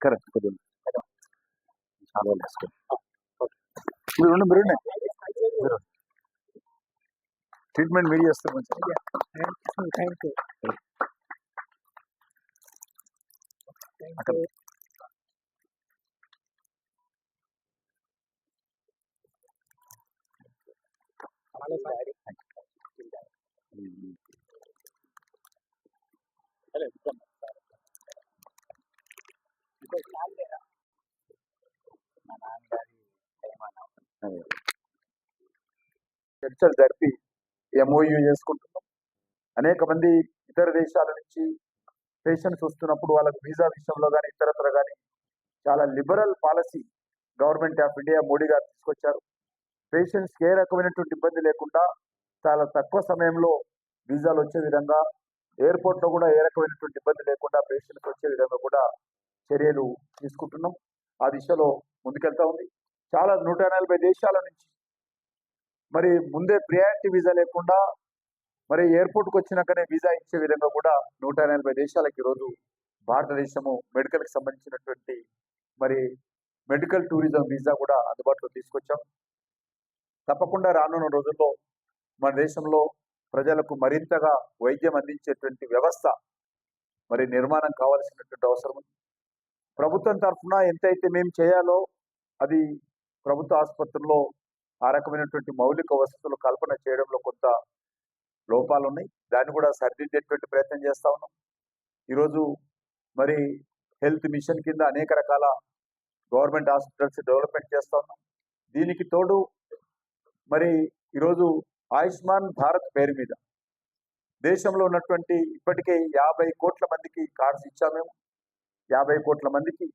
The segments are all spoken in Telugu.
కరెక్ట్ కొద్దిగా చాలా బెస్ట్ మీరు ఉండండి, మీరు ఉండండి. మీరు ట్రీట్మెంట్ మీరు చేస్తారు కొంచెం థ్యాంక్ యూ అక్కడ అదే. చర్చలు జరిపి ఎంఓయూ చేసుకుంటున్నాం. అనేక మంది ఇతర దేశాల నుంచి పేషెంట్స్ వస్తున్నప్పుడు వాళ్ళకి వీసా విషయంలో కానీ ఇతరత్ర కానీ చాలా liberal policy government of India Modi garu తీసుకొచ్చారు. పేషెంట్స్కి ఏ రకమైనటువంటి ఇబ్బంది లేకుండా చాలా తక్కువ సమయంలో వీసాలు వచ్చే విధంగా ఎయిర్పోర్ట్లో కూడా ఏ రకమైనటువంటి ఇబ్బంది లేకుండా పేషెంట్స్ వచ్చే విధంగా కూడా చర్యలు తీసుకుంటున్నాం. ఆ దిశలో ముందుకెళ్తా ఉంది. చాలా నూట నలభై దేశాల నుంచి. మరి ముందే ప్రియారిటీ వీసా లేకుండా మరి ఎయిర్పోర్ట్కి వచ్చినాకనే వీసా ఇచ్చే విధంగా కూడా నూట ఎనభై దేశాలకు ఈరోజు భారతదేశము మెడికల్కి సంబంధించినటువంటి మరి మెడికల్ టూరిజం వీసా కూడా అందుబాటులో తీసుకొచ్చాం. తప్పకుండా రానున్న రోజుల్లో మన దేశంలో ప్రజలకు మరింతగా వైద్యం అందించేటువంటి వ్యవస్థ మరి నిర్మాణం కావాల్సినటువంటి అవసరం ఉంది. ప్రభుత్వం తరఫున ఎంతైతే మేము చేయాలో అది ప్రభుత్వ ఆసుపత్రుల్లో ఆ రకమైనటువంటి మౌలిక వసతులు కల్పన చేయడంలో కొంత లోపాలు ఉన్నాయి దాన్ని కూడా సరిదిద్దేటువంటి ప్రయత్నం చేస్తా ఉన్నాం. ఈరోజు మరి హెల్త్ మిషన్ కింద అనేక రకాల గవర్నమెంట్ హాస్పిటల్స్ డెవలప్మెంట్ చేస్తా ఉన్నాం. దీనికి తోడు మరి ఈరోజు ఆయుష్మాన్ భారత్ పేరు మీద దేశంలో ఉన్నటువంటి ఇప్పటికే యాభై కోట్ల మందికి కార్డ్స్ ఇచ్చామేమో మేము. యాభై కోట్ల మందికి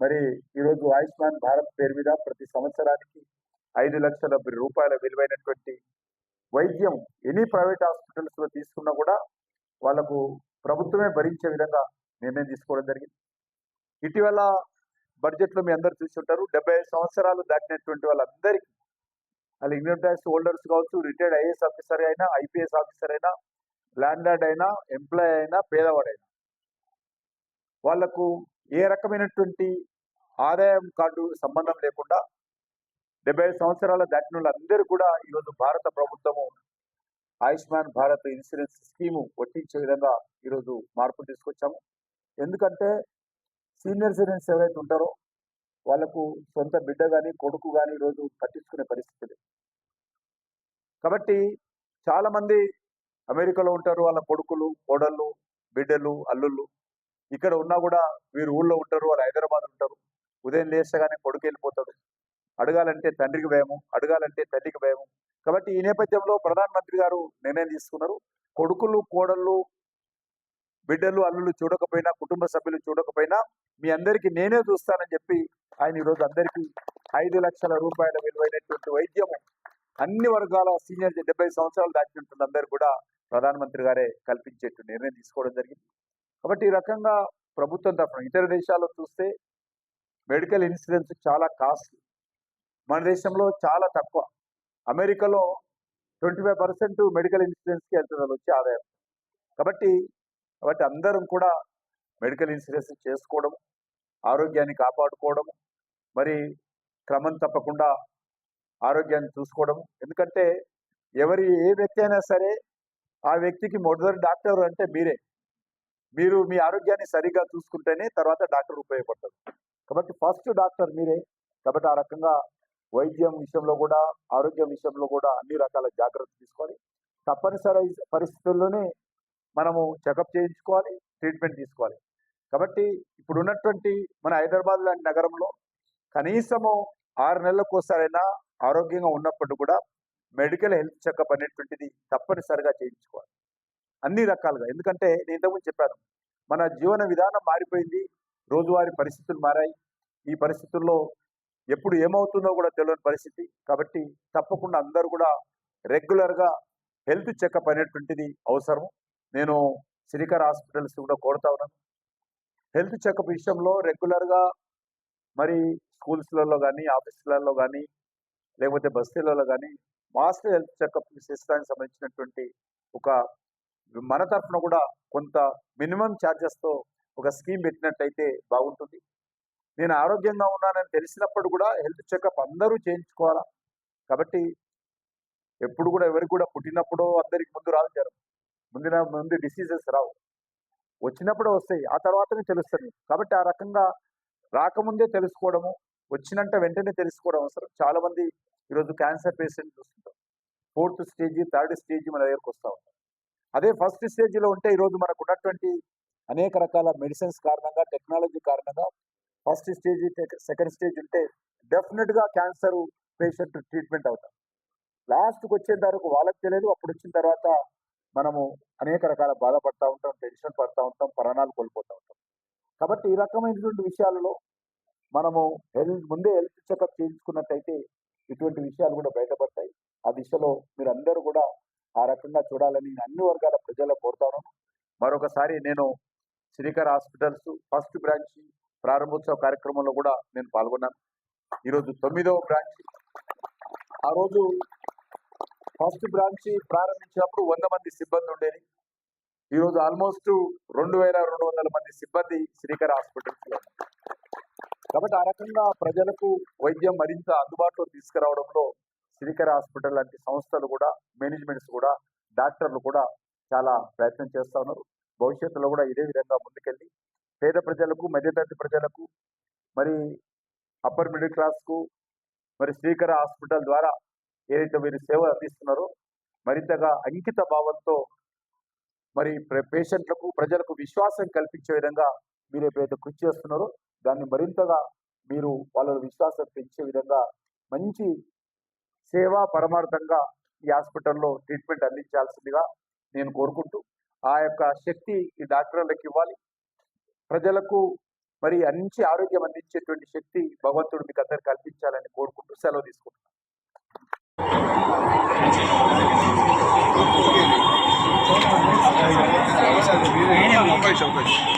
మరి ఈరోజు ఆయుష్మాన్ భారత్ పేరు మీద ప్రతి సంవత్సరానికి ఐదు లక్షల రూపాయల విలువైనటువంటి వైద్యం ఎనీ ప్రైవేట్ హాస్పిటల్స్లో తీసుకున్నా కూడా వాళ్ళకు ప్రభుత్వమే భరించే విధంగా నిర్ణయం తీసుకోవడం జరిగింది. ఇటీవల బడ్జెట్లో మీ అందరు ఉంటారు డెబ్బై ఐదు సంవత్సరాలు దాటినటువంటి వాళ్ళందరికీ వాళ్ళు ఇన్కమ్ ట్యాక్స్ హోల్డర్స్ కావచ్చు రిటైర్డ్ ఐఏఎస్ ఆఫీసర్ అయినా ఐపీఎస్ ఆఫీసర్ అయినా ల్యాండ్ అయినా ఎంప్లాయ్ అయినా పేదవాడైనా వాళ్ళకు ఏ రకమైనటువంటి ఆదాయం కార్డు సంబంధం లేకుండా డెబ్బై ఐదు సంవత్సరాల దాటిన వాళ్ళందరూ కూడా ఈరోజు భారత ప్రభుత్వము ఆయుష్మాన్ భారత్ ఇన్సూరెన్స్ స్కీము వర్తించే విధంగా ఈరోజు మార్పులు తీసుకొచ్చాము. ఎందుకంటే సీనియర్ సిటిజన్స్ ఎవరైతే ఉంటారో వాళ్ళకు సొంత బిడ్డ కానీ కొడుకు కానీ ఈరోజు పట్టించుకునే పరిస్థితి కాబట్టి చాలామంది అమెరికాలో ఉంటారు. వాళ్ళ కొడుకులు కోడళ్ళు బిడ్డలు అల్లుళ్ళు ఇక్కడ ఉన్నా కూడా వీరు ఊళ్ళో ఉంటారు వాళ్ళు హైదరాబాద్ ఉంటారు. ఉదయం లేస్తగానే కొడుకు వెళ్ళిపోతాడు అడగాలంటే తండ్రికి భయము అడగాలంటే తల్లికి భయము. కాబట్టి ఈ నేపథ్యంలో ప్రధానమంత్రి గారు నిర్ణయం తీసుకున్నారు. కొడుకులు కోడళ్ళు బిడ్డలు అల్లులు చూడకపోయినా కుటుంబ సభ్యులు చూడకపోయినా మీ అందరికీ నేనే చూస్తానని చెప్పి ఆయన ఈరోజు అందరికీ ఐదు లక్షల రూపాయల విలువైనటువంటి వైద్యము అన్ని వర్గాల సీనియర్ డెబ్బై సంవత్సరాలు దాటి ఉంటుంది అందరు కూడా ప్రధానమంత్రి గారే కల్పించేట్టు నిర్ణయం తీసుకోవడం జరిగింది. కాబట్టి ఈ రకంగా ప్రభుత్వం తరఫున ఇతర దేశాల్లో చూస్తే మెడికల్ ఇన్సూరెన్స్ చాలా కాస్ట్లీ. మన దేశంలో చాలా తక్కువ. అమెరికాలో ట్వంటీ ఫైవ్ పర్సెంట్ మెడికల్ ఇన్సూరెన్స్కి వెళ్తున్నారు వచ్చే ఆదాయం. కాబట్టి కాబట్టి అందరం కూడా మెడికల్ ఇన్సూరెన్స్ చేసుకోవడం ఆరోగ్యాన్ని కాపాడుకోవడం మరి క్రమం తప్పకుండా ఆరోగ్యాన్ని చూసుకోవడం ఎందుకంటే ఎవరి ఏ వ్యక్తి అయినా సరే ఆ వ్యక్తికి మొదటి డాక్టర్ అంటే మీరే. మీరు మీ ఆరోగ్యాన్ని సరిగ్గా చూసుకుంటేనే తర్వాత డాక్టర్ ఉపయోగపడతారు. కాబట్టి ఫస్ట్ డాక్టర్ మీరే. కాబట్టి ఆ రకంగా వైద్యం విషయంలో కూడా ఆరోగ్యం విషయంలో కూడా అన్ని రకాల జాగ్రత్తలు తీసుకోవాలి. తప్పనిసరి పరిస్థితుల్లోనే మనము చెకప్ చేయించుకోవాలి ట్రీట్మెంట్ తీసుకోవాలి. కాబట్టి ఇప్పుడు ఉన్నటువంటి మన హైదరాబాద్ లాంటి నగరంలో కనీసము ఆరు నెలలకు ఒకసారైనా ఆరోగ్యంగా ఉన్నప్పుడు కూడా మెడికల్ హెల్త్ చెకప్ అనేటువంటిది తప్పనిసరిగా చేయించుకోవాలి. అన్ని రకాలుగా. ఎందుకంటే నేను ఇంతకుముందు చెప్పాను మన జీవన విధానం మారిపోయింది రోజువారీ పరిస్థితులు మారాయి. ఈ పరిస్థితుల్లో ఎప్పుడు ఏమవుతుందో కూడా తెలియని పరిస్థితి. కాబట్టి తప్పకుండా అందరూ కూడా రెగ్యులర్గా హెల్త్ చెకప్ అనేటువంటిది అవసరం నేను శ్రీకర్ హాస్పిటల్స్ కూడా కోరుతా ఉన్నాను. హెల్త్ చెకప్ విషయంలో రెగ్యులర్గా మరి స్కూల్స్లలో కానీ ఆఫీసులలో కానీ లేకపోతే బస్తీలలో కానీ మాస్టర్ హెల్త్ చెకప్ సిస్టానికి సంబంధించినటువంటి ఒక మన తరఫున కూడా కొంత మినిమం ఛార్జెస్తో ఒక స్కీమ్ పెట్టినట్టయితే బాగుంటుంది. నేను ఆరోగ్యంగా ఉన్నానని తెలిసినప్పుడు కూడా హెల్త్ చెకప్ అందరూ చేయించుకోవాలా? కాబట్టి ఎప్పుడు కూడా ఎవరికి కూడా పుట్టినప్పుడు అందరికి ముందు రాదు జ్వరం ముందున ముందు డిసీజెస్ రావు. వచ్చినప్పుడే వస్తాయి. ఆ తర్వాతనే తెలుస్తుంది. కాబట్టి ఆ రకంగా రాకముందే తెలుసుకోవడము వచ్చినంట వెంటనే తెలుసుకోవడం అవసరం. చాలామంది ఈరోజు క్యాన్సర్ పేషెంట్ చూస్తుంటాం ఫోర్త్ స్టేజ్ థర్డ్ స్టేజ్ మన దగ్గరకు వస్తూ ఉంటాం అదే ఫస్ట్ స్టేజ్లో ఉంటే ఈరోజు మనకు ఉన్నటువంటి అనేక రకాల మెడిసిన్స్ కారణంగా టెక్నాలజీ కారణంగా ఫస్ట్ స్టేజ్ సెకండ్ స్టేజ్ ఉంటే డెఫినెట్గా క్యాన్సర్ పేషెంట్ ట్రీట్మెంట్ అవుతాం. లాస్ట్కి వచ్చే వరకు వాళ్ళకి తెలియదు అప్పుడు వచ్చిన తర్వాత మనము అనేక రకాల బాధపడతా ఉంటాం టెన్షన్ పడతా ఉంటాం ప్రాణాలు కోల్పోతూ ఉంటాం. కాబట్టి ఈ రకమైనటువంటి విషయాలలో మనము హెల్త్ ముందే హెల్త్ చెకప్ చేయించుకున్నట్టయితే ఇటువంటి విషయాలు కూడా బయటపడతాయి. ఆ దిశలో మీరు అందరూ కూడా ఆ రకంగా చూడాలని అన్ని వర్గాల ప్రజలకు కోరుతాను. మరొకసారి నేను శ్రీకర్ హాస్పిటల్స్ ఫస్ట్ బ్రాంచ్ ప్రారంభోత్సవ కార్యక్రమంలో కూడా నేను పాల్గొన్నాను. ఈరోజు తొమ్మిదవ బ్రాంచ్. ఆ రోజు ఫస్ట్ బ్రాంచ్ ప్రారంభించినప్పుడు వంద మంది సిబ్బంది ఉండేది. ఈరోజు ఆల్మోస్ట్ రెండు వేల రెండు వందల మంది సిబ్బంది శ్రీకర్ హాస్పిటల్స్ కాబట్టి ఆ రకంగా ప్రజలకు వైద్యం మరింత అందుబాటులో తీసుకురావడంలో శ్రీకర్ హాస్పిటల్ లాంటి సంస్థలు కూడా మేనేజ్మెంట్స్ కూడా డాక్టర్లు కూడా చాలా ప్రయత్నం చేస్తూ ఉన్నారు. భవిష్యత్తులో కూడా ఇదే విధంగా ముందుకెళ్ళి పేద ప్రజలకు మధ్యతరగతి ప్రజలకు మరి అప్పర్ మిడిల్ క్లాస్కు మరి శ్రీకర హాస్పిటల్ ద్వారా ఏదైతే మీరు సేవ అందిస్తున్నారో మరింతగా అంకిత భావంతో మరి పేషెంట్లకు ప్రజలకు విశ్వాసం కల్పించే విధంగా మీరు ఎప్పుడైతే కృషి చేస్తున్నారో దాన్ని మరింతగా మీరు వాళ్ళ విశ్వాసం పెంచే విధంగా మంచి సేవా పరమార్థంగా ఈ హాస్పిటల్లో ట్రీట్మెంట్ అందించాల్సిందిగా నేను కోరుకుంటూ ఆ యొక్క శక్తి ఈ డాక్టర్లకు ఇవ్వాలి. ప్రజలకు మరి మంచి ఆరోగ్యం అందించేటువంటి శక్తి భగవంతుడు మీకు అందరు కల్పించాలని కోరుకుంటూ సెలవు తీసుకుంటున్నాను. సఫలం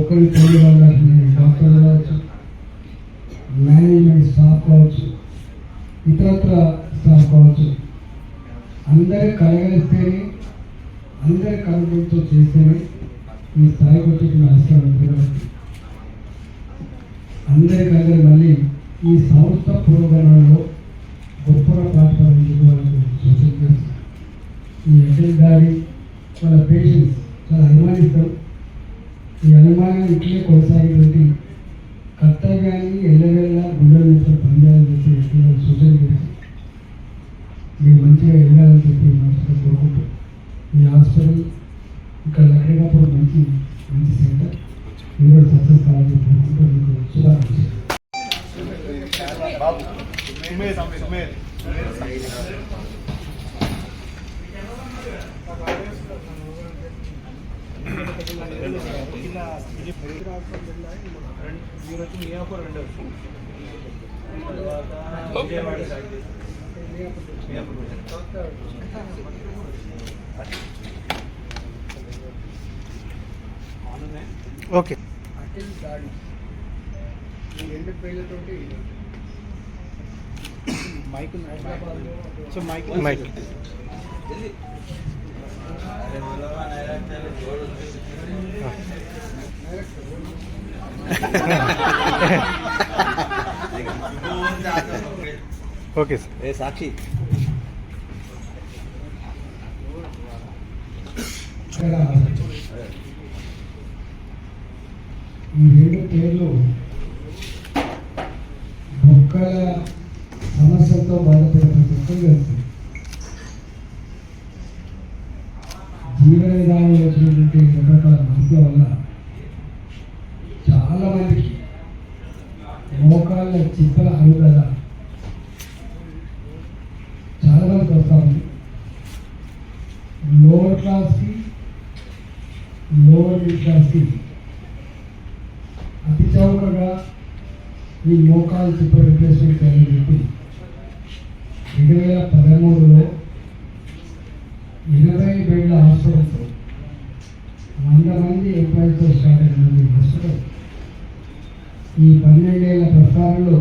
ఒక్కరి తోడు వల్ల డాక్టర్లు కావచ్చు మేనేజ్మెంట్ స్టాఫ్ కావచ్చు ఇతరత్ర స్టాఫ్ కావచ్చు అందరి కలగలిస్తేనే అందరి కలగలతో చేస్తేనే ఈ స్థాయికి వచ్చేటువంటి అవసరం ఉంది కాబట్టి అందరికందరి మళ్ళీ ఈ సంస్థ పురోగమనంలో గొప్పగా పాటుపడించుకోవాలని సూచన ఈ ఎస్ఎల్ గారి వాళ్ళ పేషెంట్స్ చాలా అనుమానిస్తాం. ఈ అనుమానం ఇట్లే కొనసాగేటువంటి కర్తవ్యాన్ని ఎల్లవెల్ల గుండెల మీద పనిచేయాలని చెప్పి ఎక్కడ సూచన చేసి మీరు మంచిగా వెళ్ళాలని చెప్పి మనసులో కోరుకుంటూ ఈ హాస్పిటల్ ఇక్కడ లక్కడినప్పుడు మంచి మంచి సెంటర్ మీరు సక్సెస్ కావాలని కోరుకుంటూ మీకు శుభాకాంక్షలు మీరు వచ్చి మియాపూర్ రెండు వచ్చి తర్వాత విజయవాడ సైడ్ చేసి మియాపూర్ ఓకే. అఖిల్ దాడి ఈ రెండు పేర్లతోటి mike. So mike mike okay sir. ఏ సాక్షి. ఇక్కడ ఈ రెండు పేర్లు మొక్కల సమస్యలతో బాధపడే ప్రతి ఒక్కరు జీవన విధానంలో వచ్చినటువంటి రకరకాల మార్పుల వల్ల చాలా మందికి మోకాళ్ళ చిప్పల అరుగుదల చాలా మందికి వస్తూ ఉంది. లోవర్ క్లాస్కి లోవర్ మిడిల్ క్లాస్కి అతి చౌకగా ఈ మోకాలు చిప్ప రిప్లేస్మెంట్ చేయాలని చెప్పి రెండు వేల పదమూడులో ఎనభై బెడ్ల హాస్పిటల్తో వంద మంది ఎంప్లాయీతో స్టార్ట్ అయిన హాస్పిటల్ ఈ పన్నెండేళ్ళ ప్రస్థానంలో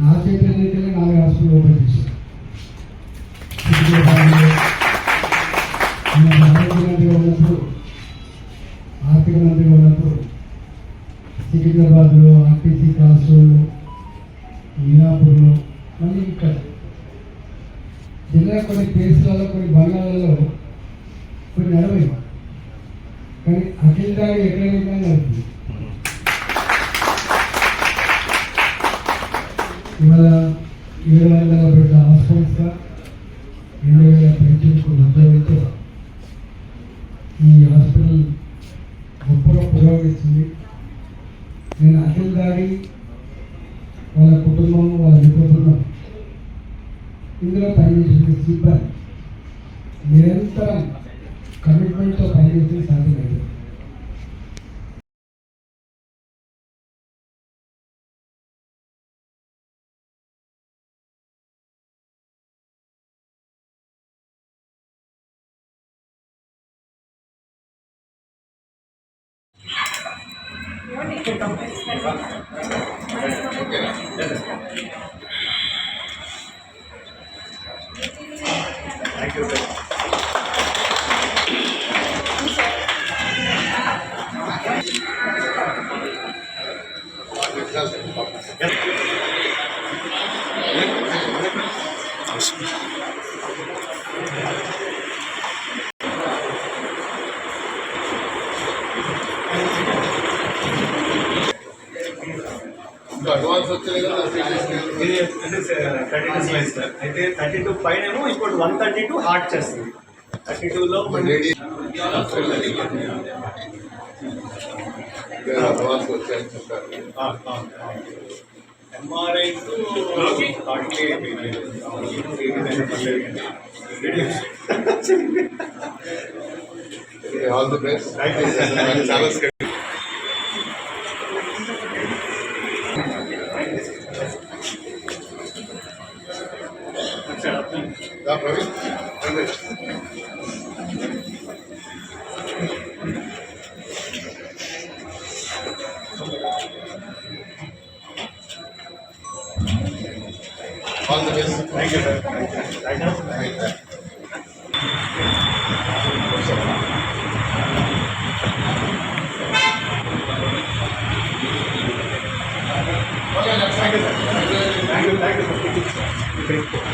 నా చేతుల మీదనే నాలుగు హాస్పిటల్ ఓపెన్ చేశారు. ఉన్నప్పుడు బిడ్డ హాస్పిటల్స్గా రెండు వేల పెన్షన్కు మద్దతుతో thank you sir Awesome. Thirty two slice sir అయితే థర్టీ టూ పైన ఇప్పుడు వన్ థర్టీ టూ హార్ట్ చేస్తుంది థర్టీ టూలో లేడీ అడ్వాన్స్ వచ్చాయని చెప్పారు MRI heartily all the best All the best. Thank you. Thank you. Thank you. Thank you. Thank you. Thank you. Thank you. Thank you.